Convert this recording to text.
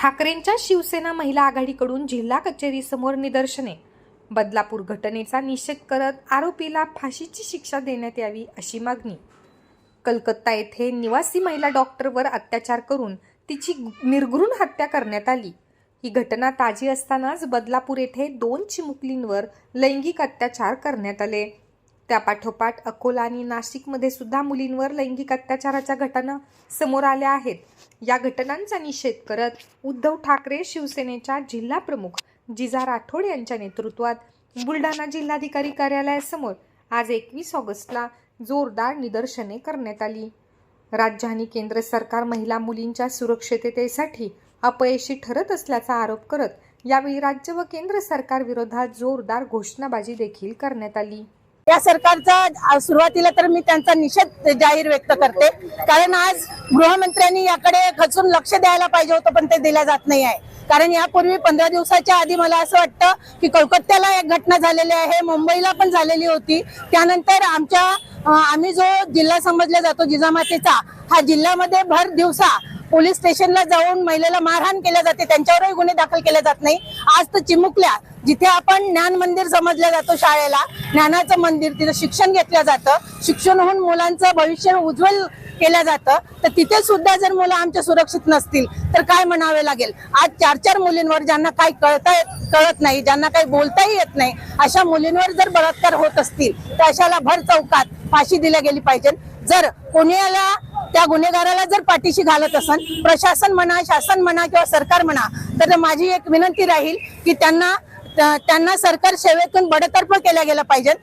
ठाकरेंच्या शिवसेना महिला आघाडीकडून जिल्हा कचेरीसमोर निदर्शने. बदलापूर घटनेचा निषेध करत आरोपीला फाशीची शिक्षा देण्यात यावी अशी मागणी. कलकत्ता येथे निवासी महिला डॉक्टरवर अत्याचार करून तिची निर्घृण हत्या करण्यात आली. ही घटना ताजी असतानाच बदलापूर येथे दोन चिमुकलींवर लैंगिक अत्याचार करण्यात आले. त्यापाठोपाठ अकोला आणि नाशिकमध्ये सुद्धा मुलींवर लैंगिक अत्याचाराच्या घटना समोर आल्या आहेत. या घटनांचा निषेध करत उद्धव ठाकरे शिवसेनेच्या जिल्हा प्रमुख जिजा राठोड यांच्या नेतृत्वात बुलढाणा जिल्हाधिकारी कार्यालयासमोर आज एकवीस ऑगस्टला जोरदार निदर्शने करण्यात आली. राज्य आणि केंद्र सरकार महिला मुलींच्या सुरक्षिततेसाठी अपयशी ठरत असल्याचा आरोप करत यावेळी राज्य व केंद्र सरकार विरोधात जोरदार घोषणाबाजी देखील करण्यात आली. या सरकारचा सुरुवातीला तर मी त्यांचा निषेध जाहीर व्यक्त करते. कारण आज गृहमंत्र्यांनी याकडे खचून लक्ष द्यायला पाहिजे होतं पण ते दिलं जात नाही आहे. कारण यापूर्वी पंधरा दिवसाच्या आधी मला असं वाटतं की कोलकात्याला एक घटना झालेली आहे मुंबईला पण झालेली होती. त्यानंतर आमच्या आम्ही जो जिल्हा समजला जातो जिजामातेचा हा जिल्ह्यामध्ये भर दिवसा पोलीस स्टेशनला जाऊन महिलेला मारहाण केल्या जाते त्यांच्यावरही गुन्हे दाखल केले जात नाही. आज तर चिमुकल्या जिथे आपण ज्ञान मंदिर समजलं जातो शाळेला ज्ञानाचं मंदिर तिथं शिक्षण घेतलं जातं. शिक्षण होऊन मुलांचं भविष्य उज्ज्वल केलं जातं. तर तिथे सुद्धा जर मुलं आमच्या सुरक्षित नसतील तर काय म्हणावे लागेल? आज चार चार मुलींवर ज्यांना काही कळता कळत नाही ज्यांना काही बोलताही येत नाही अशा मुलींवर जर बलात्कार होत असतील तर अशाला भर चौकात फाशी दिल्या गेली पाहिजे जर कोणाला त्या गुन्हेगाराला जर पाठीशी घालत असन प्रशासन म्हणा शासन म्हणा किंवा सरकार म्हणा तर माझी एक विनंती राहील की त्यांना त्यांना सरकार सेवेतून बडतर्फ केल्या गेलं पाहिजे